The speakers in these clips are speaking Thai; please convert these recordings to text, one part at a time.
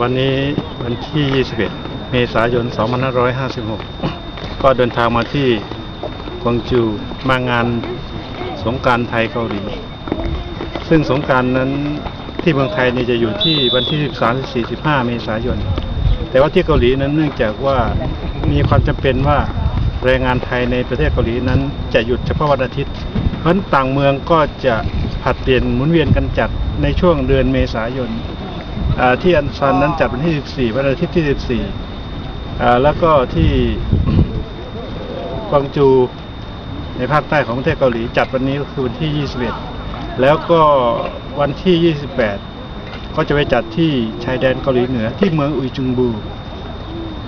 วันนี้วันที่ 21 เมษายน 2556 ก็เดินทางมาที่กวางจูมางานสงการไทยเกาหลี ซึ่งสงการนั้นที่เมืองไทยนี่จะอยู่ที่วันที่ 13 45 เมษายน แต่ว่าที่เกาหลีนั้นเนื่องจากว่ามีความจำเป็นว่าแรงงานไทยในประเทศเกาหลีนั้นจะหยุดเฉพาะวันอาทิตย์ เพราะต่างเมืองก็จะผัดเปลี่ยนหมุนเวียนกันจัดในช่วงเดือนเมษายน ที่อันซันนั้นจัดวันที่ 14 วันอาทิตย์ที่ 14 แล้วก็ที่กวางจูในภาคใต้ของประเทศเกาหลีจัดวันนี้ก็คือวันที่ 21 แล้วก็วันที่ 28 ก็จะไปจัดที่ชายแดนเกาหลีเหนือที่เมืองอุยจุงบู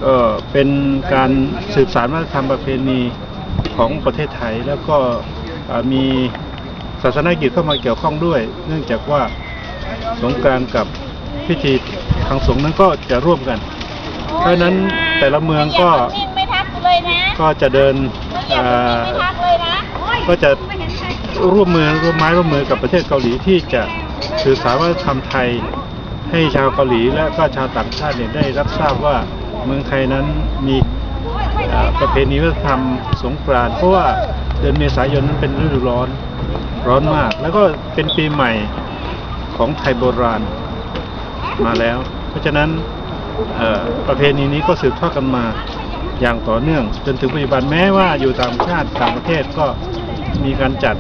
ก็เป็นการสืบสานวัฒนธรรมประเพณีของประเทศไทย แล้วก็มีศาสนกิจเข้ามาเกี่ยวข้องด้วย เนื่องจากว่าสงกานต์กับ พิธีทางสงฆ์นั้นก็จะร่วมกัน เพราะฉะนั้นแต่ละเมืองก็นิ่งไม่ทักกูเลยนะก็จะเดินอย่าอ่านิ่งไม่ทักเลยนะก็จะร่วมมือร่วมไม้ร่วมมือกับประเทศเกาหลีที่จะสื่อสารวัฒนธรรมไทยให้ชาวเกาหลีและก็ชาวต่างชาติเนี่ยได้รับทราบว่าเมืองไทยนั้นมีเอ่อประเพณีวัฒนธรรมสงกรานต์เพราะว่าเดือนเมษายนนั้นเป็นฤดูร้อนร้อนมาก แล้วก็เป็นปีใหม่ของไทยโบราณ มาแล้ว เพราะฉะนั้นประเพณีนี้ก็สืบทอดกันมาอย่างต่อเนื่อง จนถึงปัจจุบันแม้ว่าอยู่ต่างชาติต่างประเทศก็มีการจัด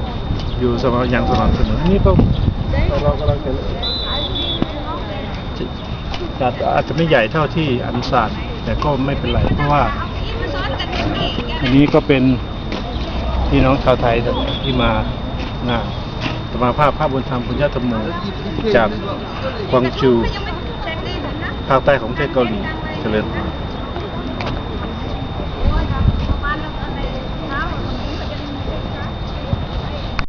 อยู่สม่ำอย่างสม่ำเสมออันนี้ก็เรากำลังจะจัดอาจจะไม่ใหญ่เท่าที่อันซานแต่ก็ไม่เป็นไรเพราะว่า อันนี้ก็เป็นพี่น้องชาวไทยที่มางาน สมาภาพภาพบุญธรรมพุญญธรรมโมจากกวางจูภาคใต้ของประเทศเกาหลีเจริญพร